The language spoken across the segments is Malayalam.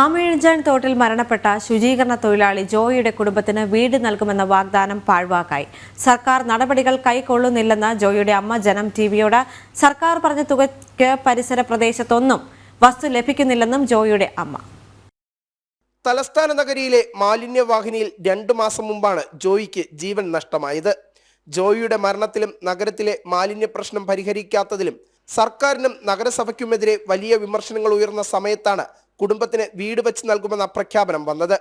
ആമയിഴഞ്ചാൻ തോട്ടിൽ മരണപ്പെട്ട ശുചീകരണ തൊഴിലാളി ജോയിയുടെ കുടുംബത്തിന് വീട് നൽകുമെന്ന വാഗ്ദാനം പാഴ്വാക്കായി. സർക്കാർ നടപടികൾ കൈക്കൊള്ളുന്നില്ലെന്ന് ജോയിയുടെ അമ്മ ജനം ടിവിയോട് സർക്കാർ പറഞ്ഞ തുകയ്ക്ക് പരിസര പ്രദേശത്തൊന്നും വസ്തു ലഭിക്കുന്നില്ലെന്നും ജോയിയുടെ അമ്മ. തലസ്ഥാന നഗരിയിലെ മാലിന്യവാഹിനിയിൽ രണ്ടു മാസം മുമ്പാണ് ജോയിക്ക് ജീവൻ നഷ്ടമായത്. ജോയിയുടെ മരണത്തിലും നഗരത്തിലെ മാലിന്യ പ്രശ്നം പരിഹരിക്കാത്തതിലും സർക്കാരിനും നഗരസഭയ്ക്കുമെതിരെ വലിയ വിമർശനങ്ങൾ ഉയർന്ന സമയത്താണ് കുടുംബത്തിന് വീട് വെച്ച് നൽകുമെന്ന പ്രഖ്യാപനം വന്നത്.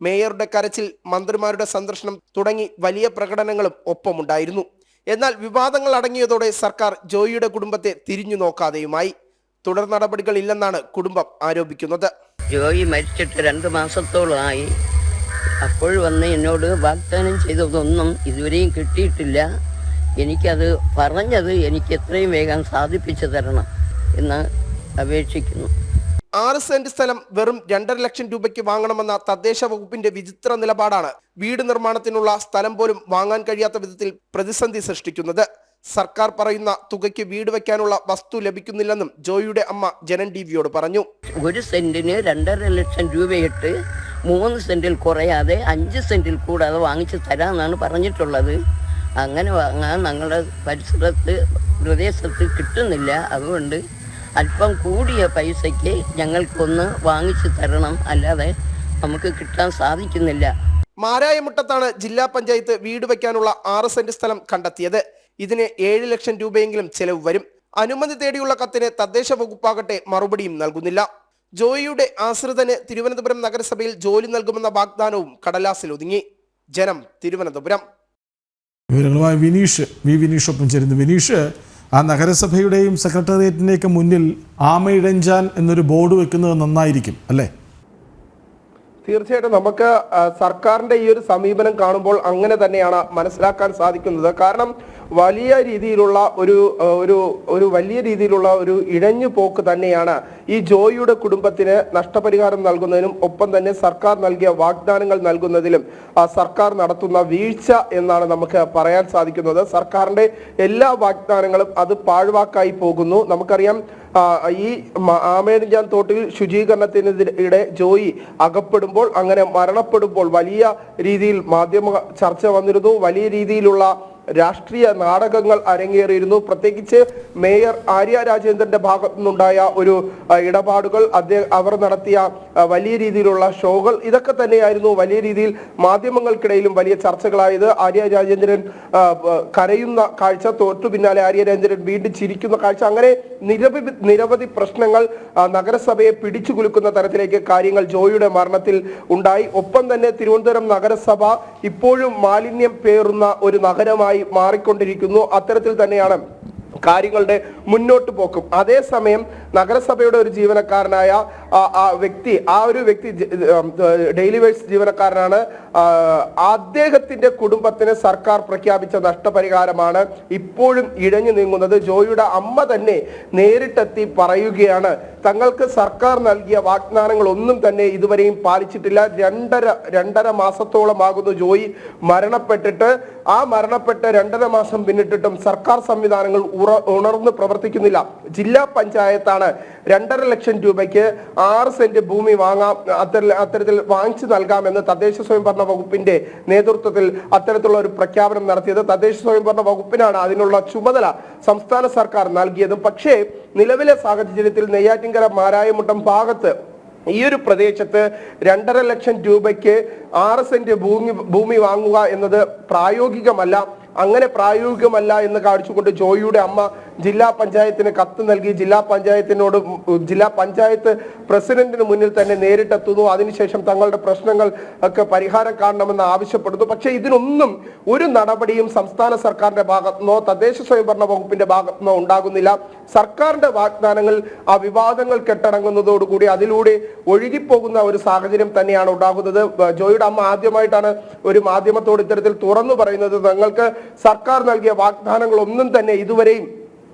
മേയറുടെ കരച്ചിൽ മന്ത്രിമാരുടെ സന്ദർശനം തുടങ്ങി വലിയ പ്രകടനങ്ങളും ഒപ്പമുണ്ടായിരുന്നു. എന്നാൽ വിവാദങ്ങൾ അടങ്ങിയതോടെ സർക്കാർ ജോയിയുടെ കുടുംബത്തെ തിരിഞ്ഞു നോക്കാതെയുമായി. തുടർ നടപടികൾ ഇല്ലെന്നാണ് കുടുംബം ആരോപിക്കുന്നത്. ജോയി മരിച്ചിട്ട് രണ്ട് മാസത്തോളമായി. അപ്പോൾ വന്ന് എന്നോട് വാഗ്ദാനം ചെയ്തതൊന്നും ഇതുവരെയും കിട്ടിയിട്ടില്ല. എനിക്കത് പറഞ്ഞത് എനിക്ക് എത്രയും വേഗം സാധിപ്പിച്ചു തരണം എന്ന് അപേക്ഷിക്കുന്നു. ആറ് സെന്റ് സ്ഥലം വെറും രണ്ടര ലക്ഷം രൂപയ്ക്ക് വാങ്ങണമെന്ന തദ്ദേശ വകുപ്പിന്റെ വിചിത്ര നിലപാടാണ് വീട് നിർമ്മാണത്തിനുള്ള സ്ഥലം പോലും വാങ്ങാൻ കഴിയാത്ത വിധത്തിൽ പ്രതിസന്ധി സൃഷ്ടിക്കുന്നത്. സർക്കാർ പറയുന്ന തുകയ്ക്ക് വീട് വെക്കാനുള്ള വസ്തു ലഭിക്കുന്നില്ലെന്നും ജോയിയുടെ അമ്മ ജനൻ ടി വിയോട് പറഞ്ഞു. ഒരു സെന്റിന് രണ്ടര ലക്ഷം രൂപയിട്ട് മൂന്ന് സെന്റിൽ കുറയാതെ അഞ്ച് സെന്റിൽ കൂടാതെ വാങ്ങിച്ചു തരാമെന്നാണ് പറഞ്ഞിട്ടുള്ളത്. അങ്ങനെ വാങ്ങാൻ ഞങ്ങളുടെ പരിസരത്ത് പ്രദേശത്ത് കിട്ടുന്നില്ല. അതുകൊണ്ട് അല്പം കൂടിയ പൈസയ്ക്ക് ഞങ്ങൾക്കൊന്ന് വാങ്ങിച്ചു തരണം. അല്ലാതെ നമുക്ക് കിട്ടാൻ സാധിക്കുന്നില്ല. മാരായമുട്ടത്താണ് ജില്ലാ പഞ്ചായത്ത് വീട് വയ്ക്കാനുള്ള ആറ് സെന്റ് സ്ഥലം കണ്ടെത്തിയത്. ഇതിന് ഏഴ് ലക്ഷം രൂപയെങ്കിലും ചെലവ് വരും. അനുമതി തേടിയുള്ള കത്തിന് തദ്ദേശ വകുപ്പാകട്ടെ മറുപടിയും നൽകുന്നില്ല. ജോയിയുടെ ആശ്രിതന് തിരുവനന്തപുരം നഗരസഭയിൽ ജോലി നൽകുമെന്ന വാഗ്ദാനവും കടലാസിൽ ഒതുങ്ങി. ജനം തിരുവനന്തപുരം. വിവരങ്ങളുമായി വിനീഷ് വി വിനീഷ് ഒപ്പം ചേരുന്നു. വിനീഷ് ആ നഗരസഭയുടെയും സെക്രട്ടേറിയറ്റിന്റെയൊക്കെ മുന്നിൽ ആമയിഴഞ്ചാൻ എന്നൊരു ബോർഡ് വെക്കുന്നത് നന്നായിരിക്കും അല്ലേ? തീർച്ചയായിട്ടും നമുക്ക് സർക്കാരിന്റെ ഈ ഒരു സമീപനം കാണുമ്പോൾ അങ്ങനെ തന്നെയാണ് മനസ്സിലാക്കാൻ സാധിക്കുന്നത്. കാരണം വലിയ രീതിയിലുള്ള ഒരു ഒരു ഒരു വലിയ രീതിയിലുള്ള ഒരു ഇഴഞ്ഞു പോക്ക് തന്നെയാണ് ഈ ജോയിയുടെ കുടുംബത്തിന് നഷ്ടപരിഹാരം നൽകുന്നതിനും ഒപ്പം തന്നെ സർക്കാർ നൽകിയ വാഗ്ദാനങ്ങൾ നൽകുന്നതിലും സർക്കാർ നടത്തുന്ന വീഴ്ച എന്നാണ് നമുക്ക് പറയാൻ സാധിക്കുന്നത്. സർക്കാരിന്റെ എല്ലാ വാഗ്ദാനങ്ങളും അത് പാഴ്വാക്കായി പോകുന്നു. നമുക്കറിയാം ഈ ആമേടിഞ്ചാൻ തോട്ടിൽ ശുചീകരണത്തിനെതിരെ ജോയി അകപ്പെടുമ്പോൾ അങ്ങനെ മരണപ്പെടുമ്പോൾ വലിയ രീതിയിൽ മാധ്യമ ചർച്ച വന്നിരുന്നു. വലിയ രീതിയിലുള്ള രാഷ്ട്രീയ നാടകങ്ങൾ അരങ്ങേറിയിരുന്നു. പ്രത്യേകിച്ച് മേയർ ആര്യ രാജേന്ദ്രന്റെ ഭാഗത്തു നിന്നുണ്ടായ ഒരു ഇടപാടുകൾ അദ്ദേഹം അവർ നടത്തിയ വലിയ രീതിയിലുള്ള ഷോകൾ ഇതൊക്കെ തന്നെയായിരുന്നു വലിയ രീതിയിൽ മാധ്യമങ്ങൾക്കിടയിലും വലിയ ചർച്ചകളായത്. ആര്യ രാജേന്ദ്രൻ കരയുന്ന കാഴ്ച തോറ്റു. പിന്നാലെ ആര്യ രാജേന്ദ്രൻ വീണ്ടും ചിരിക്കുന്ന കാഴ്ച. അങ്ങനെ നിരവധി നിരവധി പ്രശ്നങ്ങൾ നഗരസഭയെ പിടിച്ചു കുലുക്കുന്ന തരത്തിലേക്ക് കാര്യങ്ങൾ ജോയിയുടെ മരണത്തിൽ ഉണ്ടായി. ഒപ്പം തന്നെ തിരുവനന്തപുരം നഗരസഭ ഇപ്പോഴും മാലിന്യം പേറുന്ന ഒരു നഗരമായി മാറിക്കൊണ്ടിരിക്കുന്നു. അത്തരത്തിൽ തന്നെയാണ് കാര്യങ്ങളുടെ മുന്നോട്ട് പോക്കും. അതേസമയം നഗരസഭയുടെ ഒരു ജീവനക്കാരനായ ആ വ്യക്തി ആ ഒരു വ്യക്തി ഡെയിലി വേഴ്സ് ജീവനക്കാരനാണ്. അദ്ദേഹത്തിന്റെ കുടുംബത്തിന് സർക്കാർ പ്രഖ്യാപിച്ച നഷ്ടപരിഹാരമാണ് ഇപ്പോഴും ഇഴഞ്ഞു നീങ്ങുന്നത്. ജോയിയുടെ അമ്മ തന്നെ നേരിട്ടെത്തി പറയുകയാണ് തങ്ങൾക്ക് സർക്കാർ നൽകിയ വാഗ്ദാനങ്ങൾ ഒന്നും തന്നെ ഇതുവരെയും പാലിച്ചിട്ടില്ല. രണ്ടര രണ്ടര മാസത്തോളമാകുന്നു ജോയി മരണപ്പെട്ടിട്ട്. ആ മരണപ്പെട്ട രണ്ടര മാസം പിന്നിട്ടിട്ടും സർക്കാർ സംവിധാനങ്ങൾ ഉണർന്ന് പ്രവർത്തിക്കുന്നില്ല. ജില്ലാ പഞ്ചായത്താണ് രണ്ടര ലക്ഷം രൂപയ്ക്ക് ആറ് സെന്റ് ഭൂമി വാങ്ങാം അത്തരം അത്തരത്തിൽ വാങ്ങിച്ചു നൽകാമെന്ന് തദ്ദേശ സ്വയംഭരണ വകുപ്പിന്റെ നേതൃത്വത്തിൽ അത്തരത്തിലുള്ള ഒരു പ്രഖ്യാപനം നടത്തിയത് തദ്ദേശ സ്വയംഭരണ വകുപ്പിനാണ് അതിനുള്ള ചുമതല സംസ്ഥാന സർക്കാർ നൽകിയതും. പക്ഷേ നിലവിലെ സാഹചര്യത്തിൽ നെയ്യാറ്റിൻകര മാരായമുട്ടം ഭാഗത്ത് ഈ ഒരു പ്രദേശത്ത് രണ്ടര ലക്ഷം രൂപയ്ക്ക് ആറ് സെന്റ് ഭൂമി ഭൂമി വാങ്ങുക എന്നത് പ്രായോഗികമല്ല. അങ്ങനെ പ്രായോഗികമല്ല എന്ന് കാണിച്ചുകൊണ്ട് ജോയിയുടെ അമ്മ ജില്ലാ പഞ്ചായത്തിന് കത്ത് നൽകി ജില്ലാ പഞ്ചായത്തിനോട് ജില്ലാ പഞ്ചായത്ത് പ്രസിഡന്റിന് മുന്നിൽ തന്നെ നേരിട്ടെത്തുന്നു. അതിനുശേഷം തങ്ങളുടെ പ്രശ്നങ്ങൾ ഒക്കെ പരിഹാരം കാണണമെന്ന് ആവശ്യപ്പെടുന്നു. പക്ഷെ ഇതിനൊന്നും ഒരു നടപടിയും സംസ്ഥാന സർക്കാരിന്റെ ഭാഗത്തുനിന്നോ തദ്ദേശ സ്വയംഭരണ വകുപ്പിന്റെ ഭാഗത്തുനിന്നോ ഉണ്ടാകുന്നില്ല. സർക്കാരിന്റെ വാഗ്ദാനങ്ങൾ ആ വിവാദങ്ങൾ കെട്ടടങ്ങുന്നതോടുകൂടി അതിലൂടെ ഒഴുകിപ്പോകുന്ന ഒരു സാഹചര്യം തന്നെയാണ് ഉണ്ടാകുന്നത്. ജോയിയുടെ അമ്മ ആദ്യമായിട്ടാണ് ഒരു മാധ്യമത്തോട് ഇത്തരത്തിൽ തുറന്നു പറയുന്നത്. തങ്ങൾക്ക് സർക്കാർ നൽകിയ വാഗ്ദാനങ്ങളൊന്നും തന്നെ ഇതുവരെയും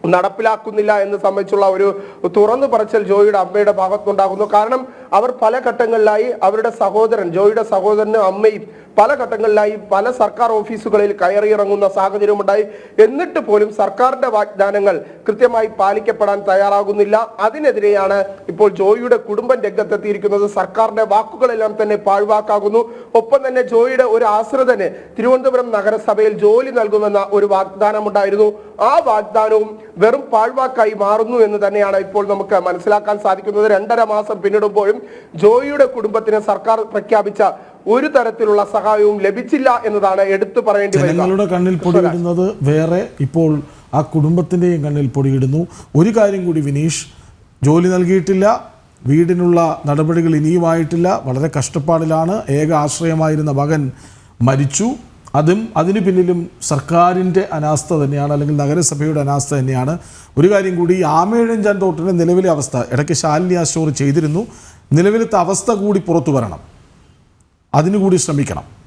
നടപ്പിലാക്കുന്നില്ല എന്ന് സംബന്ധിച്ചുള്ള ഒരു തുറന്നു പറച്ചൽ ജോയിയുടെ അമ്മയുടെ ഭാഗത്തുണ്ടാകുന്നു കാരണം അവർ പല ഘട്ടങ്ങളിലായി അവരുടെ സഹോദരൻ ജോയിയുടെ സഹോദരനും അമ്മയും പല ഘട്ടങ്ങളിലായി പല സർക്കാർ ഓഫീസുകളിൽ കയറിയിറങ്ങുന്ന സാഹചര്യമുണ്ടായി. എന്നിട്ട് പോലും സർക്കാരിന്റെ വാഗ്ദാനങ്ങൾ കൃത്യമായി പാലിക്കപ്പെടാൻ തയ്യാറാകുന്നില്ല. അതിനെതിരെയാണ് ഇപ്പോൾ ജോയിയുടെ കുടുംബം രംഗത്തെത്തിയിരിക്കുന്നത്. സർക്കാരിന്റെ വാക്കുകളെല്ലാം തന്നെ പാഴ്വാക്കാകുന്നു. ഒപ്പം തന്നെ ജോയിയുടെ ഒരു ആശ്രിതന് തിരുവനന്തപുരം നഗരസഭയിൽ ജോലി നൽകുമെന്ന ഒരു വാഗ്ദാനമുണ്ടായിരുന്നു. ആ വാഗ്ദാനവും വെറും പാഴ്വാക്കായി മാറുന്നു എന്ന് തന്നെയാണ് ഇപ്പോൾ നമുക്ക് മനസ്സിലാക്കാൻ സാധിക്കുന്നത്. രണ്ടര മാസം പിന്നിടുമ്പോഴും ജോയിയുടെ കുടുംബത്തിന് സർക്കാർ പ്രഖ്യാപിച്ച ഒരു തരത്തിലുള്ള സഹായവും ലഭിച്ചില്ല എന്നതാണ് എടുത്തു പറയേണ്ടി വരുന്നത് ജനങ്ങളുടെ കണ്ണിൽ പൊടിയിടുന്നത് വേറെ ഇപ്പോൾ ആ കുടുംബത്തിന്റെയും കണ്ണിൽ പൊടിയിടുന്നു ഒരു കാര്യം കൂടി വിനീഷ് ജോലി നൽകിയിട്ടില്ല വീടിനുള്ള നടപടികൾ ഇനിയുമായിട്ടില്ല വളരെ കഷ്ടപ്പാടിലാണ്. ഏക ആശ്രയമായിരുന്ന മകൻ മരിച്ചു. അതും അതിനു പിന്നിലും സർക്കാരിന്റെ അനാസ്ഥ തന്നെയാണ് അല്ലെങ്കിൽ നഗരസഭയുടെ അനാസ്ഥ തന്നെയാണ്. ഒരു കാര്യം കൂടി ആമേഴഞ്ചാൻ തോട്ടിന്റെ നിലവിലെ അവസ്ഥ ഇടയ്ക്ക് ശാലിനി ആശോർ ചെയ്തിരുന്നു. നിലവിലത്തെ അവസ്ഥ കൂടി പുറത്തു വരണം. അതിനുകൂടി ശ്രമിക്കണം.